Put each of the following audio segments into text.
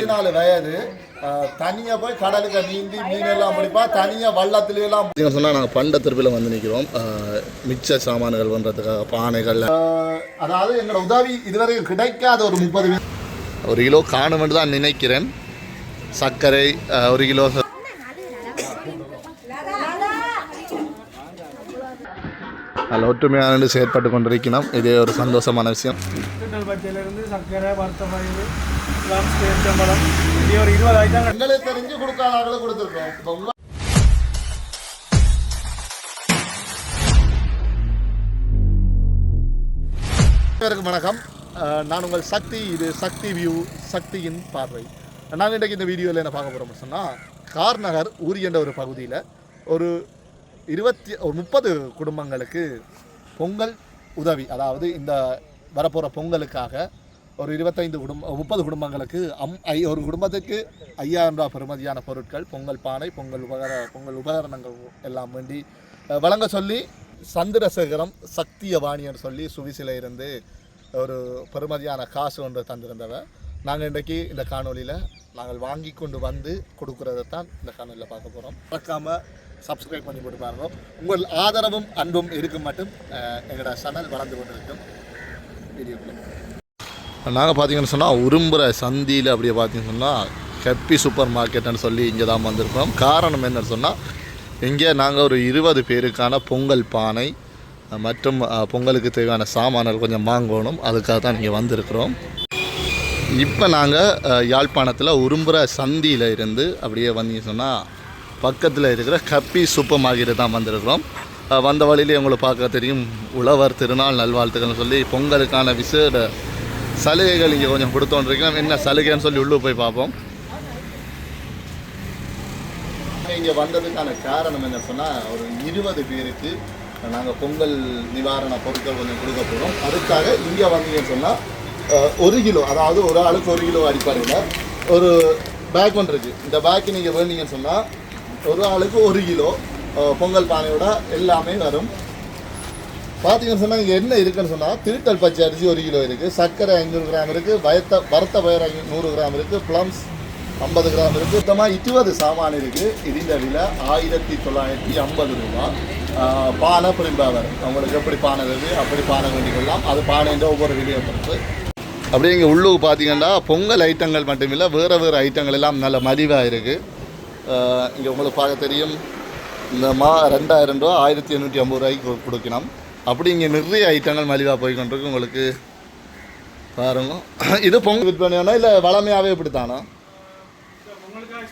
பதினாலு வயது. தனியாக போய் கடலுக்கு நீந்தி மீனெல்லாம் பிடிப்பா தனியாக வள்ளத்துல எல்லாம் சொன்னால் நாங்கள் பண்ட திருப்பில் வந்து நிற்கிறோம் மிச்ச சாமான்கள் பண்ணுறதுக்காக பானைகள். அதாவது எங்களோட உதவி இதுவரைக்கும் கிடைக்காத ஒரு முப்பது ஒரு கிலோ காணுமென்று தான் நினைக்கிறேன். சர்க்கரை ஒரு கிலோ அதில் ஒற்றுமையான செயற்பட்டு கொண்டிருக்கணும் இதே ஒரு சந்தோஷமான விஷயம். பச்சையிலேருந்து சர்க்கரை வறுத்த கிராம்ஸ் பேரிச்சம்பழம் இப்படி ஒரு இருபது ஐட்டங்கள் எங்களுக்கு தெரிஞ்சு கொடுக்காத ஆளுகளை கொடுத்துருக்கோம் அனைவருக்கும் வணக்கம். நான் உங்கள் சக்தி இது சக்தி வியூ சக்தியின் பார்வை. நாங்கள் இன்றைக்கு இந்த வீடியோவில் என்ன பார்க்க போகிறோம்னு சொன்னால் கார்நகர் ஊரி என்ற ஒரு பகுதியில் ஒரு இருபத்தி ஒரு முப்பது குடும்பங்களுக்கு பொங்கல் உதவி அதாவது இந்த வரப்போகிற பொங்கலுக்காக ஒரு இருபத்தைந்து குடும்ப முப்பது குடும்பங்களுக்கு அம் ஐ ஒரு குடும்பத்துக்கு ஐயாயிரம் ரூபாய் பெறுமதியான பொருட்கள் பொங்கல் பானை பொங்கல் உபகர பொங்கல் உபகரணங்கள் எல்லாம் வேண்டி வழங்க சொல்லி சந்திரசேகரம் சக்தியவாணின்னு சொல்லி சுவிசில இருந்து ஒரு பெருமதியான காசு ஒன்று தந்திருந்தவர் நாங்கள் இன்றைக்கி இந்த காணொலியில் நாங்கள் வாங்கி கொண்டு வந்து கொடுக்குறதை தான் இந்த காணொலியில் பார்க்க போகிறோம் மறக்காமல் சப்ஸ்கிரைப் பண்ணி போட்டு பாருங்கள் உங்கள் ஆதரவும் அன்பும் இருக்கும் மட்டும் எங்களோட சேனல் வளர்ந்து கொண்டிருக்கும் வீடியோக்குள்ள நாங்கள் பார்த்தீங்கன்னு சொன்னால் உரும்புற சந்தியில் அப்படியே பார்த்தீங்கன்னு சொன்னால் ஹெப்பி சூப்பர் மார்க்கெட்னு சொல்லி இங்கே தான் வந்திருக்கோம் காரணம் என்னன்னு சொன்னால் இங்கே நாங்கள் ஒரு இருபது பேருக்கான பொங்கல் பானை மற்றும் பொங்கலுக்கு தேவையான சாமான்கள் கொஞ்சம் வாங்கணும். அதுக்காக தான் இங்கே வந்திருக்கிறோம். இப்போ நாங்கள் யாழ்ப்பாணத்தில் உரும்புற சந்தியில் இருந்து அப்படியே வந்தீங்க சொன்னால் பக்கத்தில் இருக்கிற கப்பி சூப்பர் மார்க்கெட்டு தான் வந்திருக்கிறோம். வந்த வழியிலே உங்களுக்கு பார்க்க தெரியும். உழவர் திருநாள் நல்வாழ்த்துக்கள்னு சொல்லி பொங்கலுக்கான விசேட சலுகைகள் இங்கே கொஞ்சம் கொடுத்தோன்றிருக்கோம். என்ன சலுகைன்னு சொல்லி உள்ளே போய் பார்ப்போம். இங்கே வந்ததுக்கான காரணம் என்ன சொன்னால் ஒரு இருபது பேருக்கு நாங்கள் பொங்கல் நிவாரண பொருட்கள் கொஞ்சம் கொடுக்க போகிறோம் அதுக்காக இங்கே வந்தீங்கன்னு சொன்னால் ஒரு கிலோ அதாவது ஒரு ஆளுக்கு ஒரு கிலோ அடிப்படையில் ஒரு பேக் ஒன்று இருக்குது இந்த பேக் நீங்கள் வேண்டீங்கன்னு சொன்னால் ஒரு ஆளுக்கு ஒரு கிலோ பொங்கல் பானையோட எல்லாமே வரும். பார்த்தீங்கன்னு சொன்னால் இங்கே என்ன இருக்குன்னு சொன்னால் திருட்டல் பச்சை அரிசி ஒரு கிலோ இருக்குது சர்க்கரை ஐநூறு கிராம் இருக்குது வயத்த வறுத்த பயிர் நூறு கிராம் இருக்குது ப்ளம்ஸ் ஐம்பது கிராம் இருக்குது மொத்தமாக இருபது சாமான் இருக்குது இதுஇந்த விலை ஆயிரத்தி தொள்ளாயிரத்தி ஐம்பது ரூபா. பானை பிரிம்பாவர் அவங்களுக்கு எப்படி பானை இருக்குது அப்படி பானை வேண்டிக்கொள்ளலாம் அது பானைன்ற ஒவ்வொரு விலையை பொறுத்து அப்படியே இங்கே உள்ளூர் பார்த்தீங்கன்னா பொங்கல் ஐட்டங்கள் மட்டுமில்லை வேறு வேறு ஐட்டங்கள் எல்லாம் நல்ல மலிவாக இருக்குது இங்கே உங்களுக்கு பார்க்க தெரியும். இந்த மா ரெண்டாயிரம் ரூபா ஆயிரத்தி எண்ணூற்றி ஐம்பது ரூபாய்க்கு கொடுக்கணும். அப்படி இங்கே நிறைய ஐட்டங்கள் மலிவாக போய் கொண்டிருக்கு உங்களுக்கு பாருங்க. இது பொங்கல் விற்பனையானா இல்லை வளமையாகவே இப்படித்தானா? உங்களுக்காக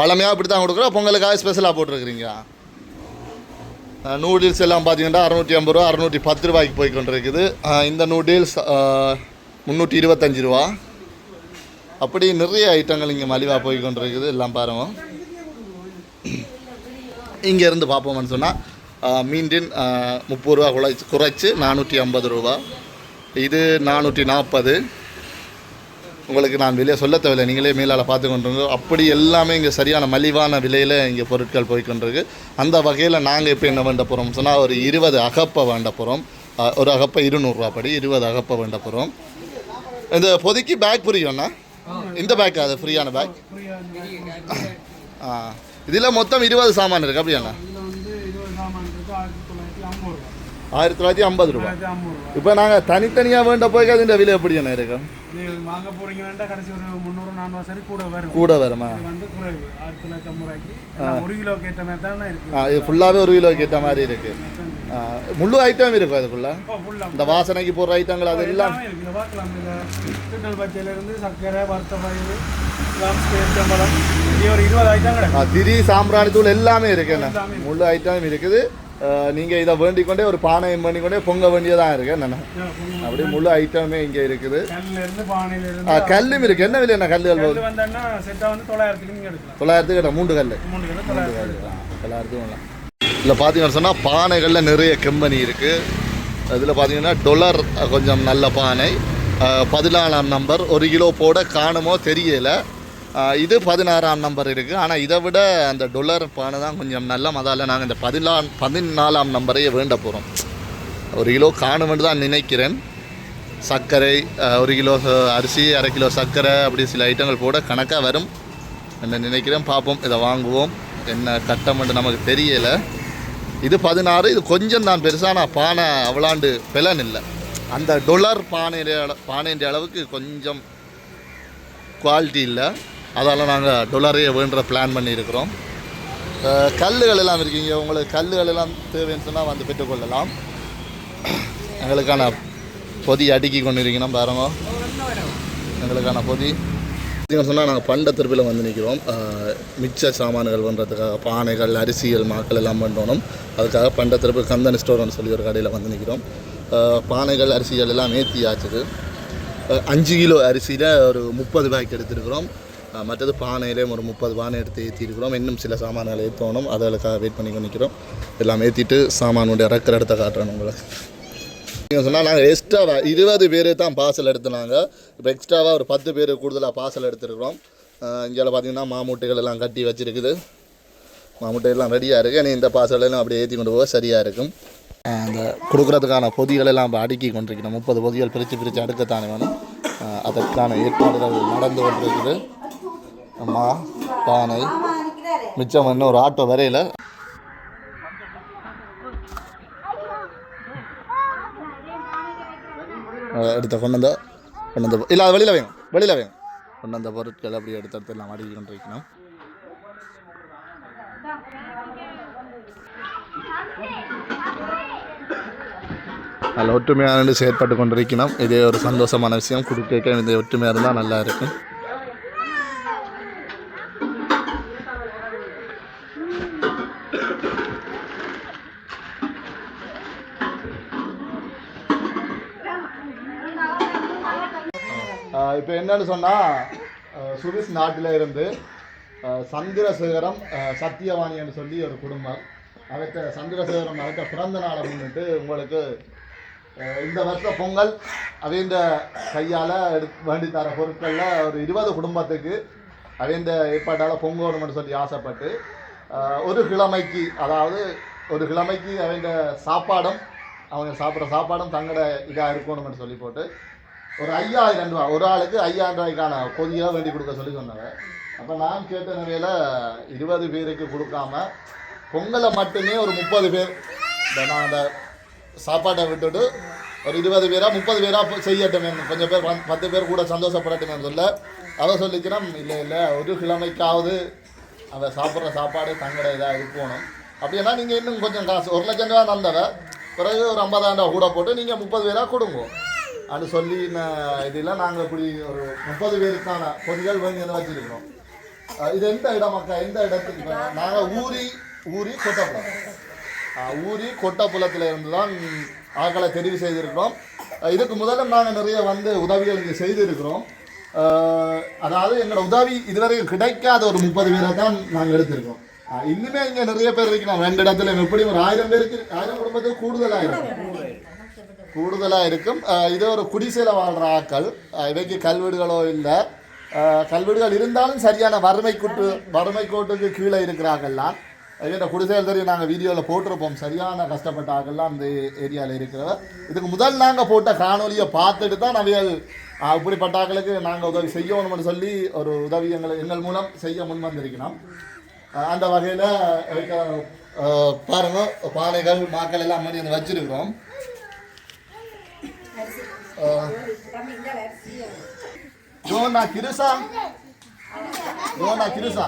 வளமையாக இப்படி தான் கொடுக்குறோம். பொங்கலுக்காக ஸ்பெஷலாக போட்டிருக்கிறீங்க. நூடுல்ஸ் எல்லாம் பார்த்தீங்கன்னா அறநூற்றி ஐம்பது ரூபா அறநூற்றி பத்து ரூபாய்க்கு போய் கொண்டிருக்குது இந்த நூடுல்ஸ் முந்நூற்றி இருபத்தஞ்சி ரூபா. அப்படி நிறைய ஐட்டங்கள் இங்கே மலிவாக போய் கொண்டிருக்குது. எல்லாம் பாருங்க. இங்கேருந்து பார்ப்போம்னு சொன்னால் மீண்டின் முப்பது ரூபா குறைச்சி குறைச்சி நானூற்றி ஐம்பது ரூபா. இது நானூற்றி நாற்பது உங்களுக்கு நான் வெளியே சொல்ல தேவையில்லை. நீங்களே மேலால் பார்த்து கொண்டிருங்க. அப்படி எல்லாமே இங்கே சரியான மலிவான விலையில் இங்கே பொருட்கள் போய்கொண்டிருக்கு அந்த வகையில் நாங்கள் இப்போ என்ன வேண்ட போகிறோம் சொன்னால் ஒரு இருபது அகப்பை வேண்ட போகிறோம் ஒரு அகப்பை இருநூறுவா படி இருபது அகப்பை வேண்ட போகிறோம் இந்த பொதுக்கி பேக் புரியும்ண்ணா இந்த பேக் அது? ஃப்ரீயான பேக் ஆ இதில் மொத்தம் இருபது சாமான் இருக்குது அப்படியாண்ணா இதில் வந்து இருபது சாமான் இருக்கு ஆயிரத்தி தொள்ளாயிரத்தி ஐம்பது ரூபா ஆயிரத்தி தொள்ளாயிரத்தி ஐம்பது ரூபா இப்போ நாங்கள் தனித்தனியாக வேண்ட போய் அதுன்ற விலை எப்படி என்ன இருக்கும் வாங்க போறீங்கன்னா கடைசி ஒரு முந்நூறு நானூறு சரி கூட வரும். கூட வருமா? வந்து குறைவு ஆயிரத்தி தொள்ளாயிரத்தி ஐம்பது ரூபாய்க்கு ஒரு கிலோ கேட்ட மாதிரி தானே இருக்கு. ஆ இது ஃபுல்லாகவே ஒரு கிலோ கேட்ட மாதிரி இருக்குது ஆ, முழு ஐட்டம் இருக்கும் அதுக்குள்ள இந்த வாசனைக்கு போடுற ஐட்டங்கள் அதெல்லாம். எல்லாமே இருக்கு. கிண்டல் பச்சையிலேருந்து சர்க்கரை வறுத்த ஒரு இருபது ஐட்டம் திரி சாம்பிராணி தூள் எல்லாமே இருக்கு. எல்லாமே முழு ஐட்டம் இருக்குது. ஆ, நீங்க இதை வேண்டிக் கொண்டே ஒரு பானையம் வேண்டிக் கொண்டே பொங்க வேண்டியதான் இருக்கு. என்ன அப்படியே முழு ஐட்டமே இங்க இருக்குது. கல்லும் இருக்கு. என்ன விலை என்ன கல்லுகள் தொள்ளாயிரத்துக்கு என்ன மூன்று கல் மூணு கிலோ தொள்ளாயிரத்துக்கு இல்லை பார்த்தீங்கன்னு சொன்னால் பானைகளில் நிறைய கம்பெனி இருக்குது இதில் பார்த்தீங்கன்னா டொலர் கொஞ்சம் நல்ல பானை. பதினாலாம் நம்பர் ஒரு கிலோ போட காணுமோ தெரியல. இது பதினாறாம் நம்பர் இருக்குது ஆனால் இதை விட அந்த டொலர் பானை தான் கொஞ்சம் நல்ல அதால் நாங்கள் இந்த பதினா பதினாலாம் நம்பரையே வேண்ட போகிறோம் ஒரு கிலோ காணுமென்று தான் நினைக்கிறேன். சர்க்கரை ஒரு கிலோ அரிசி அரை கிலோ சர்க்கரை அப்படி சில ஐட்டங்கள் போட கணக்காக வரும் என்ன நினைக்கிறேன். பார்ப்போம் இதை வாங்குவோம். என்ன கட்டமென்று நமக்கு தெரியலை. இது பதினாறு இது கொஞ்சம் தான் பெருசாக நான் பானை அவ்வளாண்டு பிளன் இல்லை. அந்த டொலர் பானை பானைன்ற அளவுக்கு கொஞ்சம் குவாலிட்டி இல்லை. அதால் நாங்கள் டொலரையே வேண்டுற பிளான் பண்ணியிருக்கிறோம். கல்லுகள் எல்லாம் இருக்கீங்க. உங்களுக்கு கல்லுகள் எல்லாம் தேவைன்னு சொன்னால் வந்து பெற்றுக்கொள்ளலாம் எங்களுக்கான பொதி அடுக்கி கொண்டு இருக்கணும் பாருங்க. எங்களுக்கான பொதி. சொன்னால் நாங்கள் பண்ட திருப்பியில் வந்து நிற்கிறோம் மிச்ச சாமான்கள் பண்ணுறதுக்காக பானைகள் அரிசிகள் மாக்கள் எல்லாம் பண்ணணும் அதுக்காக பண்ட திருப்பு கந்தன் ஸ்டோர்னு சொல்லி ஒரு கடையில் வந்து நிற்கிறோம் பானைகள் அரிசிகள் எல்லாம் நேர்த்தி ஆச்சுது அஞ்சு கிலோ அரிசியில் ஒரு முப்பது பேக் எடுத்துருக்குறோம். மற்றது பானையிலேயும் ஒரு முப்பது பானை எடுத்து ஏற்றிருக்கிறோம் இன்னும் சில சாமான்கள் ஏற்றணும் அதற்காக வெயிட் பண்ணி நிற்கிறோம் எல்லாம் ஏற்றிட்டு சாமானுடைய இறக்கிற இடத்த காட்டுறேன் உங்களுக்கு நீங்கள் சொன்னால் நாங்கள் எக்ஸ்ட்ராவாக இருபது பேர் தான் பார்சல் எடுத்துனாங்க. இப்போ எக்ஸ்ட்ராவாக ஒரு பத்து பேர் கூடுதலாக பார்சல் எடுத்துருக்குறோம். இங்கே பார்த்தீங்கன்னா மாமூட்டைகள் எல்லாம் கட்டி வச்சுருக்குது. மாமூட்டைகள்லாம் ரெடியாக இருக்குது நீ இந்த பார்சல் அப்படியே ஏற்றி கொண்டு போக சரியாக இருக்கும். அந்த கொடுக்குறதுக்கான பொதிகள் எல்லாம் இப்போ அடுக்கி கொண்டிருக்கணும் முப்பது பொதிகள் பிரித்து பிரித்து அடுக்கத்தானே வேணும். அதற்கான ஏற்பாடுகள் நடந்து கொண்டிருக்குது. அம்மா பானை. மிச்சம் இன்னும் ஒரு ஆட்டோ வரையில். எடுத்த கொண்டு வந்த கொண்டு வந்த இல்லை அது வெளியில் வேணும் வெளியில் வேணும் கொண்டு வந்த பொருட்கள் அப்படி எடுத்து எடுத்து எல்லாம் அடிக்க கொண்டு வைக்கணும் அதில் ஒற்றுமையாக செயற்பட்டு கொண்டிருக்கணும். இதே ஒரு சந்தோஷமான விஷயம். குடுக்க இந்த ஒற்றுமையாக இருந்தால் நல்லா இருக்கும் இப்போ என்னன்னு சொன்னால் சுவிஸ் நாட்டில் இருந்து சந்திரசேகரம் சத்தியவாணின்னு சொல்லி ஒரு குடும்பம். அவற்றை சந்திரசேகரம் அவற்றை பிறந்த நாளை முன்னிட்டு உங்களுக்கு இந்த வருஷ பொங்கல் அவைந்த கையால் எடு வேண்டி தர பொருட்களில் ஒரு இருபது குடும்பத்துக்கு அவைந்த ஏற்பாட்டால் பொங்கணும்னு சொல்லி ஆசைப்பட்டு ஒரு கிழமைக்கு அதாவது ஒரு கிழமைக்கு அவங்க சாப்பாடும் அவங்க சாப்பிட்ற சாப்பாடும் தங்கட இதாக இருக்கணும்னு சொல்லி போட்டு ஒரு ஐயாயிரம் ரூபா ஒரு ஆளுக்கு ஐயாயிரம் ரூபாய்க்கான பொதியாக வேண்டி கொடுக்க சொல்லி சொன்னாங்க. அப்போ நான் கேட்ட நிலையில் இருபது பேருக்கு கொடுக்காம பொங்கலை மட்டுமே ஒரு முப்பது பேர் இந்த நான் அந்த சாப்பாட்டை விட்டுட்டு ஒரு இருபது பேரா முப்பது பேரா போ- செய்யட்டுமே கொஞ்சம் பேர் பத்து- பத்து பேர் கூட சந்தோஷப்படட்டுமே சொல்ல அதை சொல்லிக்கிறோம் இல்லை இல்லை ஒரு கிழமைக்காவது அவ சாப்பிட்ற சாப்பாடு தங்கட இதாக இருக்கணும். அப்படின்னா நீங்கள் இன்னும் கொஞ்சம் காசு ஒரு லட்சம் ரூபா தந்தவ பிறகு ஒரு ஐம்பதாயிரம் ரூபா கூட போட்டு நீங்கள் முப்பது பேராக கொடுங்க. அப்படின்னு சொல்லி இதெல்லாம் நாங்கள் இப்படி ஒரு முப்பது பேருக்கான பொருட்கள் வாங்கி வந்து வச்சிருக்கிறோம். இது எந்த இடம் மக்கா எந்த இடத்துக்கு? நாங்கள் ஊரி ஊரி கொட்டப்புலம் ஊரி கொட்டப்புலத்தில் இருந்து தான் ஆக்களை தெரிவு செய்திருக்கிறோம். இதுக்கு முதல்ல நாங்கள் நிறைய வந்து உதவிகள் இங்கே செய்திருக்கிறோம். அதாவது எங்களோட உதவி இதுவரைக்கும் கிடைக்காத ஒரு முப்பது பேரை தான் நாங்கள் எடுத்திருக்கோம். இன்னுமே இங்கே நிறைய பேர் இருக்கிறோம் ரெண்டு இடத்துல எப்படி ஒரு ஆயிரம் பேருக்கு ஆயிரம் குடும்பத்துக்கு கூடுதலாக இருக்கும் கூடுதலாக இருக்கும். இது ஒரு குடிசையில் வாழ்கிற ஆக்கள் இவைக்கு கல்வீடுகளோ இல்லை. கல்வீடுகள் இருந்தாலும் சரியான வறுமை கூட்டு வறுமை கோட்டுக்கு கீழே இருக்கிறாங்கல்லாம் இந்த குடிசைகள் தெரியும் நாங்கள் வீடியோவில் போட்டிருப்போம். சரியான கஷ்டப்பட்ட ஆக்கள்லாம் அந்த ஏரியாவில் இருக்கிறவ இதுக்கு முதல் நாங்கள் போட்ட காணொலியை பார்த்துட்டு தான் அவைகள் இப்படிப்பட்ட ஆக்களுக்கு நாங்கள் உதவி செய்யணும்னு சொல்லி ஒரு உதவி எங்களை எங்கள் மூலம் செய்ய முன் வந்திருக்கிறோம் அந்த வகையில் பாருங்க பானைகள் மாக்கள் எல்லாம் மாதிரி வச்சுருக்கிறோம். ஜோனா கிருசா ஜோனா கிருசா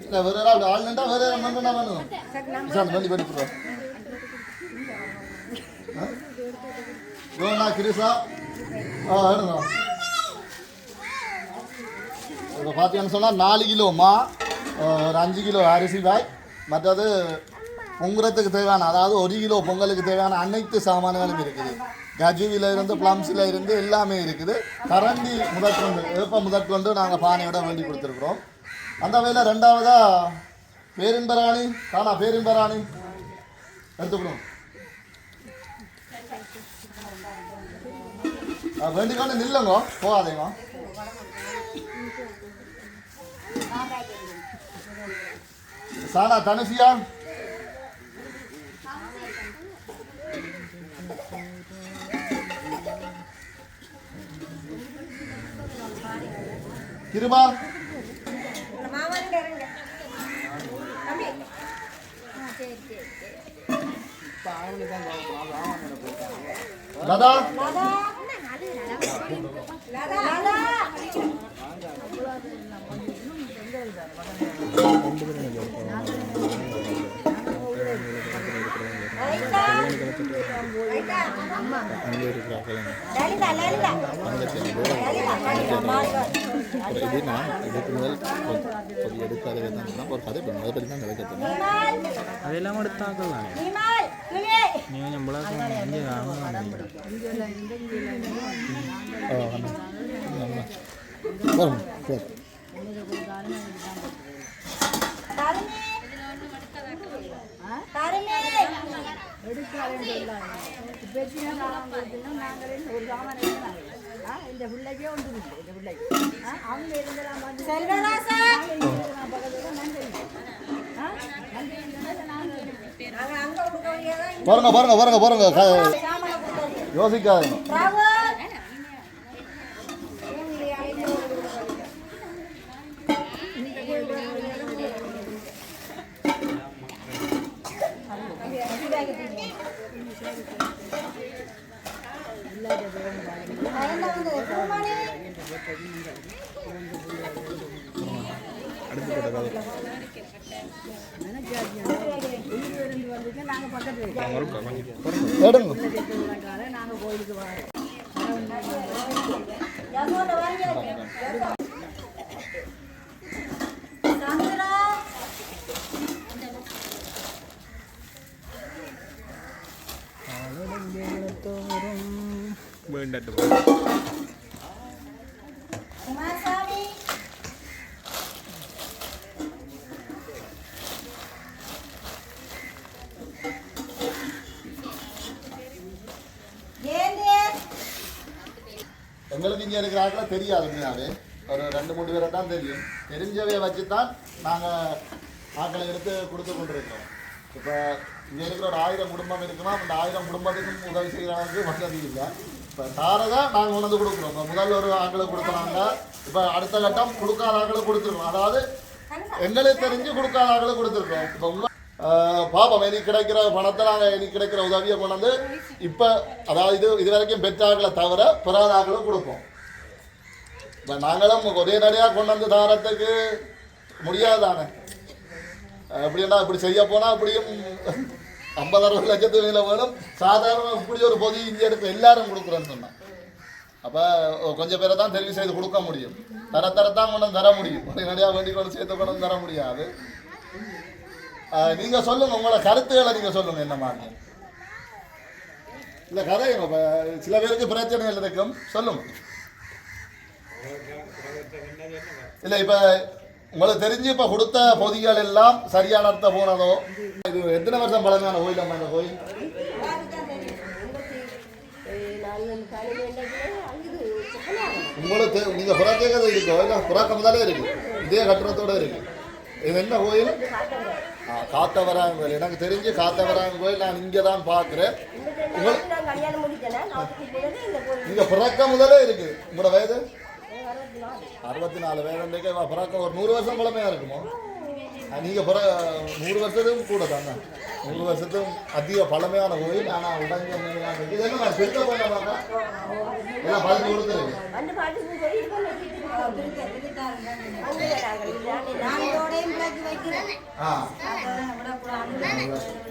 இல்லை வேற ஆள் ஆள் நின்றா வேற யாரும் நின்றா வேணும் சார் பண்ணி போடுறோம் ஜோனா கிருசா ஆ எடுங்க இப்போ பார்த்தீங்கன்னு சொன்னால் நாலு கிலோமா ஒரு அஞ்சு கிலோ அரிசி பாய். மற்றது பொங்குறதுக்கு தேவையான அதாவது ஒரு கிலோ பொங்கலுக்கு தேவையான அனைத்து சாமான்களும் இருக்குது. கஜுவில இருந்து பிளம்ஸில் இருந்து எல்லாமே இருக்குது. கரண்டி முதற்கொண்டு வேப்ப முதற்கொண்டு நாங்கள் பானையோட வேண்டி கொடுத்துருக்குறோம். அந்த வகையில் ரெண்டாவதா பேரின்பராணி காணா பேரின்பராணி எடுத்துக்கணும். வேண்டிக்கொண்டு நில்லுங்க போகாதேங்க. சானா தனுசியா கிருபா லதா. அங்கே இருக்கிறார்கள் இது நான் இதுக்கு முதல் கொஞ்சம் எடுக்காத தான் ஒரு கதை பண்ண அதை பற்றி தான் கிடைக்கிறது அதெல்லாம் எடுத்தாக்கள் தானே நீ கொஞ்சம் இந்த பிள்ளைக்கே ஒன்று இந்த பிள்ளைக்கு ஆ, அவங்க இருந்தெல்லாம் வந்து பாருங்க. பாருங்க பாருங்க பாருங்க யோசிக்காதீங்க. நாங்கள் பக்கத்து வைக்கிறோம் எடுங்க. நாங்கள் கோயிலுக்கு வரோம் வேண்டட்டு எங்களுக்கு இங்கே இருக்கிற ஆட்களை தெரியாது உண்மையாவே ஒரு ரெண்டு மூணு பேரை தான் தெரியும். தெரிஞ்சவையை வச்சு தான் நாங்கள் ஆட்களை எடுத்து கொடுத்து கொண்டிருக்கிறோம். இப்போ இங்கே இருக்கிற ஒரு ஆயிரம் குடும்பம் இருக்குன்னா அந்த ஆயிரம் குடும்பத்துக்கும் உதவி செய்கிறாங்க வசதி இல்லை. இப்போ தாரதா நாங்கள் உணர்ந்து கொடுக்குறோம். இப்போ முதல் ஒரு ஆட்களுக்கு கொடுக்குறாங்க இப்போ அடுத்த கட்டம் கொடுக்காத ஆங்களை கொடுத்துருக்கோம். அதாவது எங்களுக்கு தெரிஞ்சு கொடுக்காத ஆங்களை கொடுத்துருக்கோம். இப்போ உங்க பாப்போம் எனக்கு கிடைக்கிற பணத்தை நாங்கள் எனக்கு கிடைக்கிற உதவியை கொண்டாந்து இப்போ அதாவது இது இது வரைக்கும் பெற்றாக்களை தவிர பிறாதாக்களும் கொடுப்போம். இப்போ நாங்களும் ஒரே நிறையா கொண்டாந்து தாரத்துக்கு முடியாது தானே அப்படின்னா இப்படி செய்ய போனால் அப்படியும் ஐம்பது அறுபது லட்சத்து மேலே வேணும். சாதாரண இப்படி ஒரு பொது இங்கே எடுத்து எல்லாரும் கொடுக்குறேன்னு சொன்னான். அப்போ கொஞ்சம் பேரை தான் தெரிவு செய்து கொடுக்க முடியும். தர தரத்தான் கொண்டு தர முடியும். ஒரே நடையாக வேண்டி கொண்டு சேர்த்து கொண்டு தர முடியாது. நீங்கள் நீங்க சொல்லுங்க உங்களோட கருத்துக்களை நீங்க சொல்லுங்க என்ன மாதிரி. இல்லை கதை சில பேருக்கு பிரச்சனைகள் இருக்கும். சொல்லுங்க. இல்லை இப்போ உங்களுக்கு தெரிஞ்சு இப்ப கொடுத்த பொதிகள் எல்லாம் சரியான அர்த்தம் போனதோ? இது எத்தனை வருஷம் பழமையான கோயில் அம்மா இந்த கோயில்? உங்களுக்கு நீங்க புறாக்கேக்கிறது இருக்கோ. இல்ல புறாக்க முதலே இருக்கு. இதே கட்டுறத்தோட இருக்கு. இது என்ன கோயில்? காத்தவராயன் கோயில். எனக்கு தெரிஞ்சு காத்தவராயன் கோயில் நான் இங்கே தான் பார்க்குறேன் கல்யாணம் முடிச்சேன் நீங்க பிறக்க முதலே இருக்கு. உங்களோட வயது? அறுபத்தி நாலு வயது பிறக்க ஒரு நூறு வருஷம் பழமையா இருக்குமோ? ஆ, நீங்க பிற நூறு வருஷத்துக்கும் கூட தாங்க நூறு வருஷத்துக்கும் அதிக பழமையான கோயில் ஆனால் உடஞ்ச. இது என்ன பெருக்க போனாங்க எல்லாம் பதினஞ்சு கொடுத்துருக்கு. வந்து பாட்டு நாங்களோடையும் பிள்ளைக்கு வைக்கிறேன் ஆ.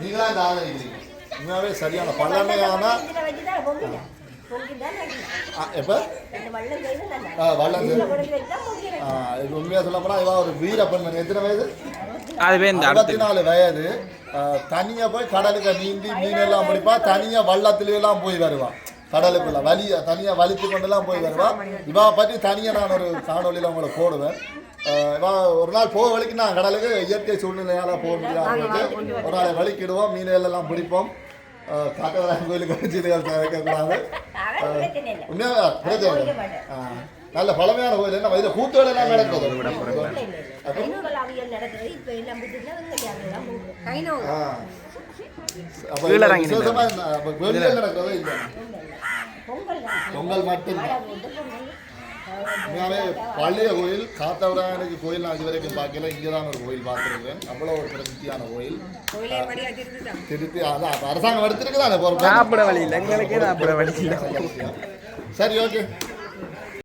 நீங்களா இந்த ஆதரிக்கிறீங்க. உண்மையாவே சரியான பழமையான எப்போ? ஆ, வள்ளம் இது உண்மையாக சொல்ல போனால் இவன் ஒரு வீரப்பெண் எத்தனை வயது? அறுபத்தி நாலு வயது. தனியாக போய் கடலுக்கு நீந்தி மீனெல்லாம் பிடிப்பா தனியாக வள்ளத்துல எல்லாம் போய் வருவான் கடலுக்குள்ள வலிய தனியாக வலித்து கொண்டெல்லாம் போய் வருவா. இவா பற்றி தனியாக நான் ஒரு காணொலியில் உங்களை போடுவேன். இவா ஒரு நாள் போக வலிக்கு நான் கடலுக்கு இயற்கை சூழ்நிலையால் போக முடியாது. ஒரு நாள் வலிக்கிடுவோம் மீன்கள் எல்லாம் பிடிப்போம். காத்தவராயன் கோயிலுக்கு வச்சு வைக்கக்கூடாது அவன் பிரச்சனை இல்லை உண்மையாக பிரச்சனை. நல்ல பழமையான கோயில் என்ன இதில் கூத்துகள் எல்லாம் நடக்குது பொங்கல் தான் உண்மையாவே பழைய கோயில் காத்தவராயனுக்கு கோயில் நான் இது வரைக்கும் பார்க்கல. இங்கே தான் ஒரு கோயில் பார்த்துருக்கேன். அவ்வளோ ஒரு பிரசித்தியான கோயில். திருப்பி அதான் அரசாங்கம் எடுத்துருக்கு தானே சாப்பிட வழி இல்லை. எங்களுக்கே சாப்பிட வழி இல்லை. சரி ஓகே